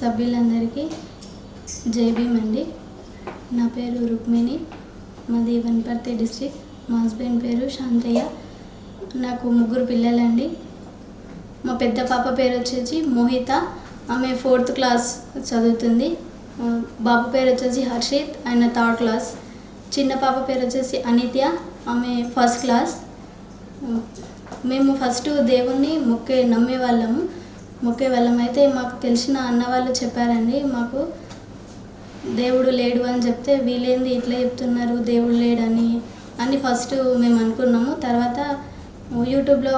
సభ్యులందరికీ జై అండి. నా పేరు రుక్మిణి. మాది వనపర్తి డిస్టిక్ మా హస్బెండ్ పేరు శాంతయ్య. నాకు ముగ్గురు పిల్లలండి. మా పెద్ద పాప పేరు వచ్చేసి మోహిత. ఆమె ఫోర్త్ క్లాస్ చదువుతుంది. బాబు పేరు వచ్చేసి హర్షిత్. ఆయన థర్డ్ క్లాస్. చిన్న పాప పేరు వచ్చేసి అనిత్య. ఆమె ఫస్ట్ క్లాస్. మేము ఫస్ట్ దేవుణ్ణి మొక్కే నమ్మే వాళ్ళము మొక్కే వాళ్ళం అయితే మాకు తెలిసిన అన్న వాళ్ళు చెప్పారండి మాకు దేవుడు లేడు అని చెప్తే వీళ్ళేంది ఇట్లా చెప్తున్నారు దేవుడు లేడని అని ఫస్ట్ మేము అనుకున్నాము. తర్వాత యూట్యూబ్లో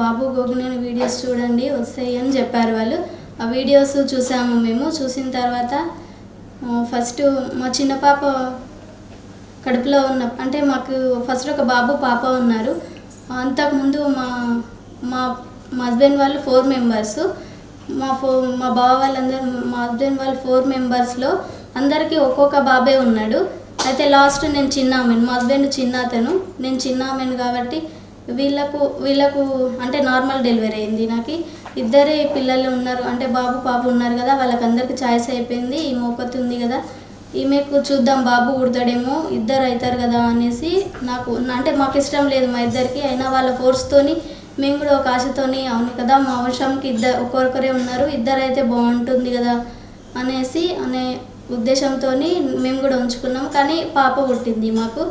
బాబు గోగునేని వీడియోస్ చూడండి వస్తాయి అని చెప్పారు వాళ్ళు. ఆ వీడియోస్ చూసాము మేము. చూసిన తర్వాత ఫస్ట్ మా చిన్న పాప కడుపులో ఉన్న అంటే మాకు ఫస్ట్ ఒక బాబు పాప ఉన్నారు. అంతకుముందు మా మా మా హస్బెండ్ వాళ్ళు ఫోర్ మెంబర్స్ మా ఫో మా బావ వాళ్ళందరూ మా హస్బెండ్ వాళ్ళు ఫోర్ మెంబర్స్లో అందరికీ ఒక్కొక్క బాబే ఉన్నాడు. అయితే లాస్ట్ నేను చిన్న ఆమెను మా హస్బెండ్ చిన్న అతను నేను చిన్న ఆమెను కాబట్టి వీళ్ళకు వీళ్ళకు అంటే నార్మల్ డెలివరీ అయింది నాకు. ఇద్దరే పిల్లలు ఉన్నారు అంటే బాబు పాప ఉన్నారు కదా వాళ్ళకందరికీ ఛాయిస్ అయిపోయింది ఈ మోపతి ఉంది కదా. ఈమెకు చూద్దాం బాబు కుడతాడేమో ఇద్దరు అవుతారు కదా అనేసి నాకు అంటే మాకు ఇష్టం లేదు మా ఇద్దరికి అయినా వాళ్ళ ఫోర్స్తోని మేము కూడా ఒక ఆశతోని అవును కదా మా వంశంకి ఇద్దరు ఒకరికొరే ఉన్నారు ఇద్దరైతే బాగుంటుంది కదా అనేసి అనే ఉద్దేశంతో మేము కూడా ఉంచుకున్నాం కానీ పాప పుట్టింది మాకు.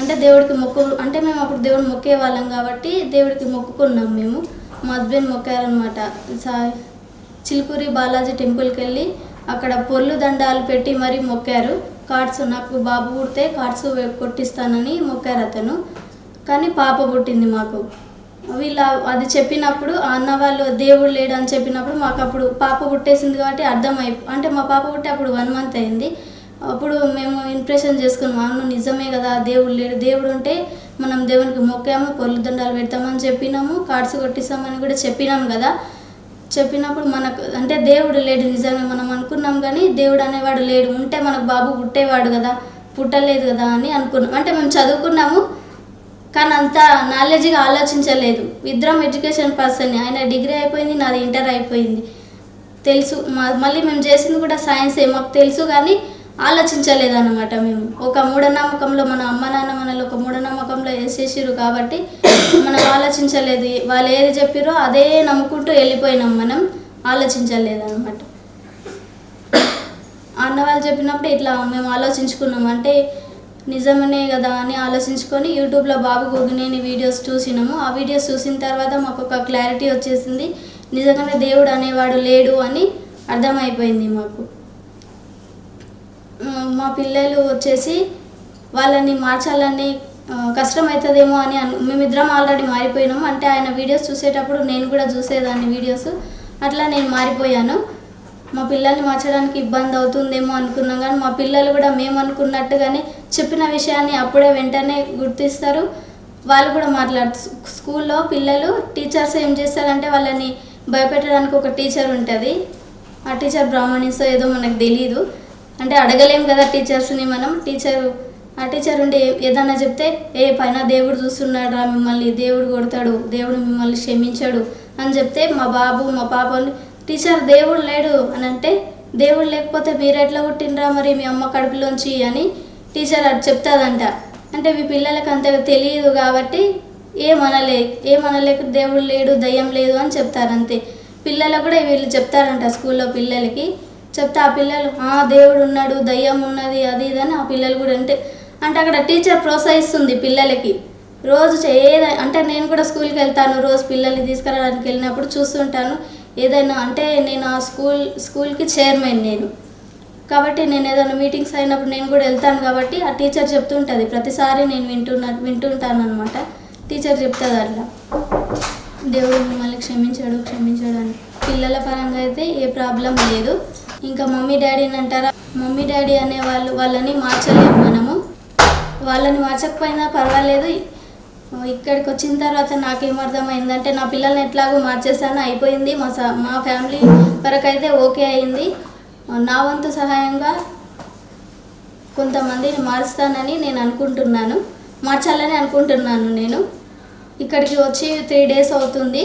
అంటే దేవుడికి మొక్కు అంటే మేము అప్పుడు దేవుడు మొక్కే వాళ్ళం కాబట్టి దేవుడికి మొక్కుకున్నాం మేము. మా హస్బెండ్ మొక్కారనమాట సా చిలుకూరి బాలాజీ టెంపుల్కి వెళ్ళి అక్కడ పొల్లు దండాలు పెట్టి మరీ మొక్కారు. కార్డ్స్ నాకు బాబు పుడితే కార్డ్స్ కొట్టిస్తానని మొక్కారు అతను కానీ పాప పుట్టింది మాకు. వీళ్ళ అది చెప్పినప్పుడు అన్న వాళ్ళు దేవుడు లేడు అని చెప్పినప్పుడు మాకు అప్పుడు పాప పుట్టేసింది కాబట్టి అర్థమై అంటే మా పాప పుట్టి అప్పుడు వన్ మంత్ అయింది. అప్పుడు మేము ఇంప్రెషన్ చేసుకున్నాం అవును నిజమే కదా దేవుడు లేడు. దేవుడు ఉంటే మనం దేవునికి మొక్కాము పొర్లు దండాలు పెడతామని చెప్పినాము కార్డ్స్ కొట్టిస్తామని కూడా చెప్పినాం కదా. చెప్పినప్పుడు మనకు అంటే దేవుడు లేడు నిజమే మనం అనుకున్నాం కానీ దేవుడు అనేవాడు లేడు. ఉంటే మనకు బాబు పుట్టేవాడు కదా పుట్టలేదు కదా అని అనుకున్నాం. అంటే మేము చదువుకున్నాము కానీ అంత నాలెడ్జ్గా ఆలోచించలేదు. ఇద్దరం ఎడ్యుకేషన్ పర్సన్ ఆయన డిగ్రీ అయిపోయింది నాది ఇంటర్ అయిపోయింది. తెలుసు. మళ్ళీ మేము చేసింది కూడా సైన్సే మాకు తెలుసు కానీ ఆలోచించలేదు అనమాట మేము. ఒక మూఢనమ్మకంలో మన అమ్మ నాన్న మనల్ని ఒక మూఢనమ్మకంలో వేసేసారు కాబట్టి మనం ఆలోచించలేదు. వాళ్ళు ఏది చెప్పిరో అదే నమ్ముకుంటూ వెళ్ళిపోయినాం మనం. ఆలోచించలేదు అనమాట అన్న వాళ్ళు చెప్పినప్పుడు ఇట్లా మేము ఆలోచించుకున్నాం. అంటే నిజమనే కదా అని ఆలోచించుకొని యూట్యూబ్లో బాబు గోగినేని వీడియోస్ చూసినాము. ఆ వీడియోస్ చూసిన తర్వాత మాకు ఒక క్లారిటీ వచ్చేసింది. నిజంగానే దేవుడు అనేవాడు లేడు అని అర్థమైపోయింది మాకు. మా పిల్లలు వచ్చేసి వాళ్ళని మార్చాలని కష్టమవుతుందేమో అని అను మేమిద్దరం ఆల్రెడీ మారిపోయినాము. అంటే ఆయన వీడియోస్ చూసేటప్పుడు నేను కూడా చూసేదాన్ని వీడియోస్. అట్లా నేను మారిపోయాను. మా పిల్లల్ని మార్చడానికి ఇబ్బంది అవుతుందేమో అనుకున్నాం కానీ మా పిల్లలు కూడా మేము అనుకున్నట్టుగానే చెప్పిన విషయాన్ని అప్పుడే వెంటనే గుర్తిస్తారు. వాళ్ళు కూడా మాట్లాడు స్కూల్లో పిల్లలు టీచర్స్ ఏం చేస్తారంటే వాళ్ళని భయపెట్టడానికి ఒక టీచర్ ఉంటుంది. ఆ టీచర్ బ్రాహ్మణిస్ ఏదో మనకు తెలియదు అంటే అడగలేం కదా టీచర్స్ని మనం. టీచర్ ఆ టీచర్ ఉండి ఏదన్నా చెప్తే ఏ పైన దేవుడు చూస్తున్నాడు రా మిమ్మల్ని దేవుడు కొడతాడు దేవుడు మిమ్మల్ని క్షమించాడు అని చెప్తే మా బాబు మా పాపని టీచర్ దేవుడు లేడు అని అంటే దేవుడు లేకపోతే మీరు ఎట్లా పుట్టినరా మరి మీ అమ్మ కడుపులోంచి? అని టీచర్ అది చెప్తాదంట. అంటే మీ పిల్లలకి అంతగా తెలియదు కాబట్టి ఏమనలే ఏమనలేక దేవుడు లేడు దయ్యం లేదు అని చెప్తారు అంతే పిల్లలకు కూడా వీళ్ళు చెప్తారంట స్కూల్లో పిల్లలకి. చెప్తే ఆ పిల్లలు "ఆ, దేవుడు ఉన్నాడు దయ్యం ఉన్నది అది ఇది అని ఆ పిల్లలు కూడా అంటే అంటే అక్కడ టీచర్ ప్రోత్సహిస్తుంది పిల్లలకి. రోజు చే- అంటే నేను కూడా స్కూల్కి వెళ్తాను రోజు పిల్లల్ని తీసుకురావడానికి వెళ్ళినప్పుడు చూస్తుంటాను. ఏదైనా అంటే నేను ఆ స్కూల్ స్కూల్కి చైర్మన్ నేను. కాబట్టి నేను ఏదైనా మీటింగ్స్ అయినప్పుడు నేను కూడా వెళ్తాను కాబట్టి ఆ టీచర్ చెప్తుంటుంది. ప్రతిసారి నేను వింటున్నా వింటుంటాను అనమాట టీచర్ చెప్తుంది అట్లా. దేవుడు మిమ్మల్ని క్షమించాడు క్షమించాడు అని. పిల్లల పరంగా అయితే ఏ ప్రాబ్లం లేదు. ఇంకా మమ్మీ డాడీని అంటారా? మమ్మీ డాడీ అనే వాళ్ళు వాళ్ళని మార్చలేము మనము. వాళ్ళని మార్చకపోయినా పర్వాలేదు. ఇక్కడికి వచ్చిన తర్వాత నాకేమర్థమైందంటే నా పిల్లల్ని ఎట్లాగో మార్చేసాను అయిపోయింది. మా స మా ఫ్యామిలీ వరకు అయితే ఓకే అయింది. నా వంతు సహాయంగా కొంతమందిని మారుస్తానని నేను అనుకుంటున్నాను. మార్చాలని అనుకుంటున్నాను నేను. ఇక్కడికి వచ్చి త్రీ డేస్ అవుతుంది.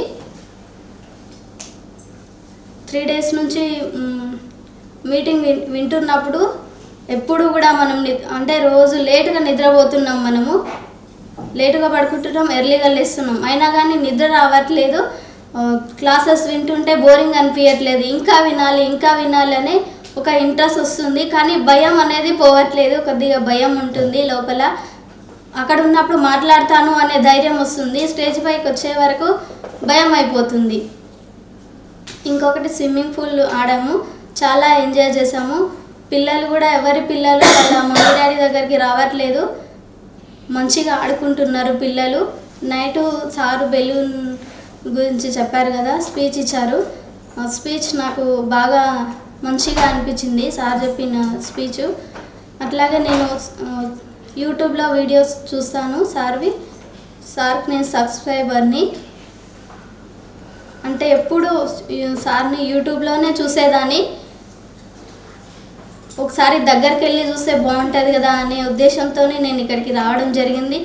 త్రీ డేస్ నుంచి మీటింగ్ వింటున్నప్పుడు ఎప్పుడు కూడా మనం ని- అంటే రోజు లేటుగా నిద్రపోతున్నాం మనము. లేటుగా పడుకుంటున్నాం ఎర్లీగా లేస్తున్నాం. అయినా కానీ నిద్ర రావట్లేదు. క్లాసెస్ వింటుంటే బోరింగ్ అనిపించట్లేదు ఇంకా వినాలి ఇంకా వినాలి అని ఒక ఇంట్రెస్ట్ వస్తుంది. కానీ భయం అనేది పోవట్లేదు. కొద్దిగా భయం ఉంటుంది లోపల. అక్కడ ఉన్నప్పుడు మాట్లాడతాను అనే ధైర్యం వస్తుంది. స్టేజ్ పైకి వచ్చే వరకు భయం అయిపోతుంది. ఇంకొకటి స్విమ్మింగ్ పూల్ ఆడాము. చాలా ఎంజాయ్ చేసాము పిల్లలు కూడా ఎవరి పిల్లలు వాళ్ళ మమ్మీ డాడీ దగ్గరికి రావట్లేదు. మంచిగా ఆడుకుంటున్నారు పిల్లలు. నైటు సారు బెలూన్ గురించి చెప్పారు కదా స్పీచ్ ఇచ్చారు. స్పీచ్ నాకు బాగా మంచిగా అనిపించింది సార్ చెప్పిన స్పీచ్. అట్లాగే నేను యూట్యూబ్లో వీడియోస్ చూస్తాను సార్వి. సార్కి నేను సబ్స్క్రైబర్ని. అంటే ఎప్పుడు సార్ని యూట్యూబ్లోనే చూసేదాన్ని. ఒకసారి దగ్గరికి వెళ్ళి చూస్తే బాగుంటుంది కదా అనే ఉద్దేశంతోనే నేను ఇక్కడికి రావడం జరిగింది.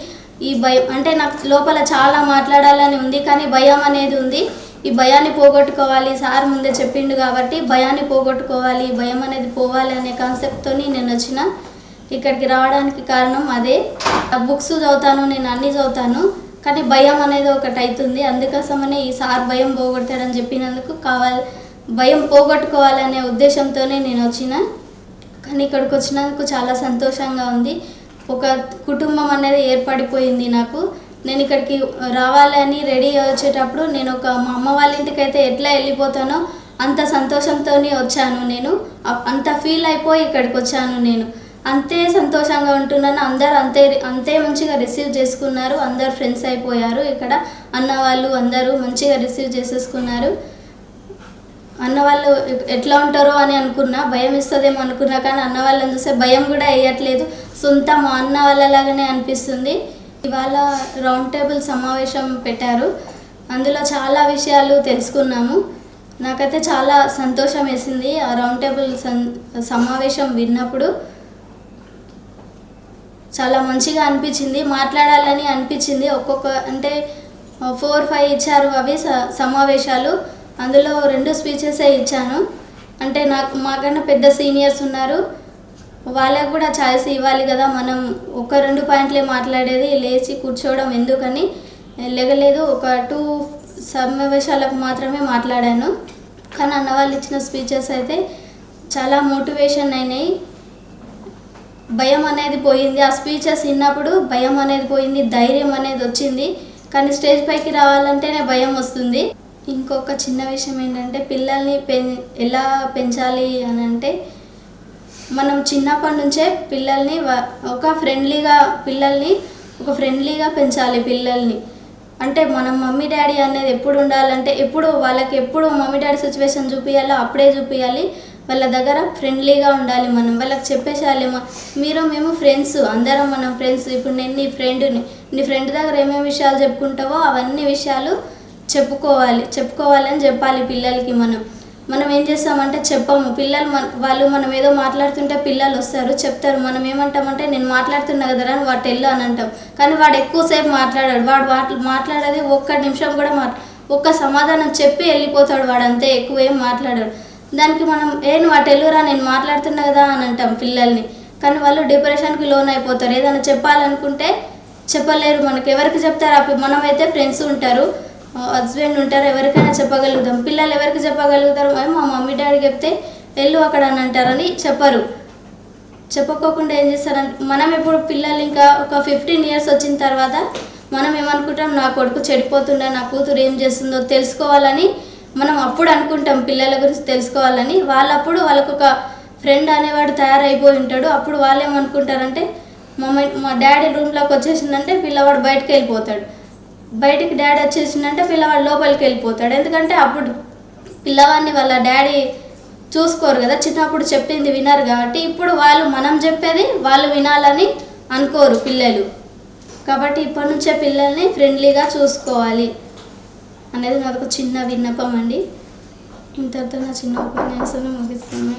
ఈ భయం అంటే నాకు లోపల చాలా మాట్లాడాలని ఉంది కానీ భయం అనేది ఉంది. ఈ భయాన్ని పోగొట్టుకోవాలి సార్ ముందే చెప్పిండు కాబట్టి భయాన్ని పోగొట్టుకోవాలి భయం అనేది పోవాలి అనే కాన్సెప్ట్తోని నేను వచ్చిన. ఇక్కడికి రావడానికి కారణం అదే. బుక్స్ చదువుతాను నేను అన్నీ చదువుతాను కానీ భయం అనేది ఒకటి అవుతుంది అందుకోసమనే ఈ సార్ భయం పోగొడతాడని చెప్పినందుకు కావాలి భయం పోగొట్టుకోవాలనే ఉద్దేశంతోనే నేను వచ్చిన. కానీ ఇక్కడికి వచ్చినందుకు చాలా సంతోషంగా ఉంది. ఒక కుటుంబం అనేది ఏర్పడిపోయింది నాకు. నేను ఇక్కడికి రావాలని రెడీ వచ్చేటప్పుడు నేను ఒక మా అమ్మ వాళ్ళ ఇంటికి అయితే ఎట్లా వెళ్ళిపోతానో అంత సంతోషంతో వచ్చాను నేను. అంత ఫీల్ అయిపోయి ఇక్కడికి వచ్చాను నేను. అంతే సంతోషంగా ఉంటున్నాను. అందరు అంతే అంతే మంచిగా రిసీవ్ చేసుకున్నారు. అందరు ఫ్రెండ్స్ అయిపోయారు ఇక్కడ. అన్న వాళ్ళు అందరూ మంచిగా రిసీవ్ చేసేసుకున్నారు. అన్న వాళ్ళు ఎట్లా ఉంటారో అని అనుకున్నా భయం ఇస్తుందేమో అనుకున్నా కానీ అన్న వాళ్ళని చూస్తే భయం కూడా వేయట్లేదు. సొంత మా అన్న వాళ్ళలాగానే అనిపిస్తుంది. ఇవాళ రౌండ్ టేబుల్ సమావేశం పెట్టారు. అందులో చాలా విషయాలు తెలుసుకున్నాము. నాకైతే చాలా సంతోషం వేసింది ఆ రౌండ్ టేబుల్ సన్ సమావేశం విన్నప్పుడు. చాలా మంచిగా అనిపించింది మాట్లాడాలని అనిపించింది. ఒక్కొక్క అంటే ఫోర్ ఫైవ్ ఇచ్చారు అవి స- సమావేశాలు. అందులో రెండు స్పీచెసే ఇచ్చాను. అంటే నాకు మాకన్నా పెద్ద సీనియర్స్ ఉన్నారు. వాళ్ళకు కూడా ఛాయిస్ ఇవ్వాలి కదా మనం ఒక రెండు పాయింట్లే మాట్లాడేది లేచి కూర్చోవడం ఎందుకని లేగలేదు ఒక టూ సమావేశాలకు మాత్రమే మాట్లాడాను. కానీ అన్న వాళ్ళు ఇచ్చిన స్పీచెస్ అయితే చాలా మోటివేషన్ అయినాయి. భయం అనేది పోయింది. ఆ స్పీచెస్ విన్నప్పుడు భయం అనేది పోయింది ధైర్యం అనేది వచ్చింది. కానీ స్టేజ్ పైకి రావాలంటేనే భయం వస్తుంది. ఇంకొక చిన్న విషయం ఏంటంటే పిల్లల్ని పె ఎలా పెంచాలి అని అంటే మనం చిన్నప్పటి నుంచే పిల్లల్ని ఒక ఫ్రెండ్లీగా పిల్లల్ని ఒక ఫ్రెండ్లీగా పెంచాలి పిల్లల్ని. అంటే మనం మమ్మీ డాడీ అనేది ఎప్పుడు ఉండాలంటే ఎప్పుడు వాళ్ళకి ఎప్పుడు మమ్మీ డాడీ సిచ్యువేషన్ చూపించాలో అప్పుడే చూపించాలి వాళ్ళ దగ్గర ఫ్రెండ్లీగా ఉండాలి మనం. వాళ్ళకి చెప్పేసేయాలి మీరు మేము ఫ్రెండ్స్ అందరం మనం ఫ్రెండ్స్. ఇప్పుడు నేను నీ ఫ్రెండ్ని నీ ఫ్రెండ్ దగ్గర ఏమేమి విషయాలు చెప్పుకుంటావో అవన్నీ విషయాలు చెప్పుకోవాలి చెప్పుకోవాలని చెప్పాలి పిల్లలకి మనం. మనం ఏం చేస్తామంటే చెప్పము. పిల్లలు మన వాళ్ళు మనం ఏదో మాట్లాడుతుంటే పిల్లలు వస్తారు చెప్తారు. మనం ఏమంటామంటే నేను మాట్లాడుతున్నా కదరా అని వాటి వెళ్ళు అని అంటాం. కానీ వాడు ఎక్కువసేపు మాట్లాడాడు. వాడు మాట్లాడేది ఒక్క నిమిషం కూడా మా ఒక్క సమాధానం చెప్పి వెళ్ళిపోతాడు వాడు అంతే. ఎక్కువ ఏం మాట్లాడాడు. దానికి మనం ఏ నువ్వు అటు వెళ్ళురా నేను మాట్లాడుతున్నా కదా అని అంటాం పిల్లల్ని. కానీ వాళ్ళు డిప్రెషన్కి లోన్ అయిపోతారు. ఏదైనా చెప్పాలనుకుంటే చెప్పలేరు మనకి. ఎవరికి చెప్తారు? అప్పుడు మనమైతే ఫ్రెండ్స్ ఉంటారు. హస్బెండ్ ఉంటారు ఎవరికైనా చెప్పగలుగుతాం. పిల్లలు ఎవరికి చెప్పగలుగుతారు? మా మమ్మీ డాడీ చెప్తే వెళ్ళు అక్కడ అని అంటారని చెప్పరు. చెప్పుకోకుండా ఏం చేస్తారంటే మనం ఇప్పుడు పిల్లలు ఇంకా ఒక ఫిఫ్టీన్ ఇయర్స్ వచ్చిన తర్వాత మనం ఏమనుకుంటాం నా కొడుకు చెడిపోతుండే నా కూతురు ఏం చేస్తుందో తెలుసుకోవాలని మనం అప్పుడు అనుకుంటాం. పిల్లల గురించి తెలుసుకోవాలని. వాళ్ళప్పుడు వాళ్ళకు ఒక ఫ్రెండ్ అనేవాడు తయారైపోయి ఉంటాడు. అప్పుడు వాళ్ళు ఏమనుకుంటారంటే మమ్మీ మా డాడీ రూమ్లోకి వచ్చేసిందంటే పిల్లవాడు బయటకు వెళ్ళిపోతాడు. బయటికి డాడీ వచ్చేసిందంటే పిల్లవాడు లోపలికి వెళ్ళిపోతాడు. ఎందుకంటే అప్పుడు పిల్లవాడిని వాళ్ళ డాడీ చూసుకోరు కదా. చిన్నప్పుడు చెప్పింది వినరు కాబట్టి ఇప్పుడు వాళ్ళు మనం చెప్పేది వాళ్ళు వినాలని అనుకోరు పిల్లలు. కాబట్టి ఇప్పటి నుంచే పిల్లల్ని ఫ్రెండ్లీగా చూసుకోవాలి అనేది నాకు చిన్న విన్నపం అండి. ఇంతటితో నా చిన్న ఉపన్యాసం ముగిస్తున్నాను.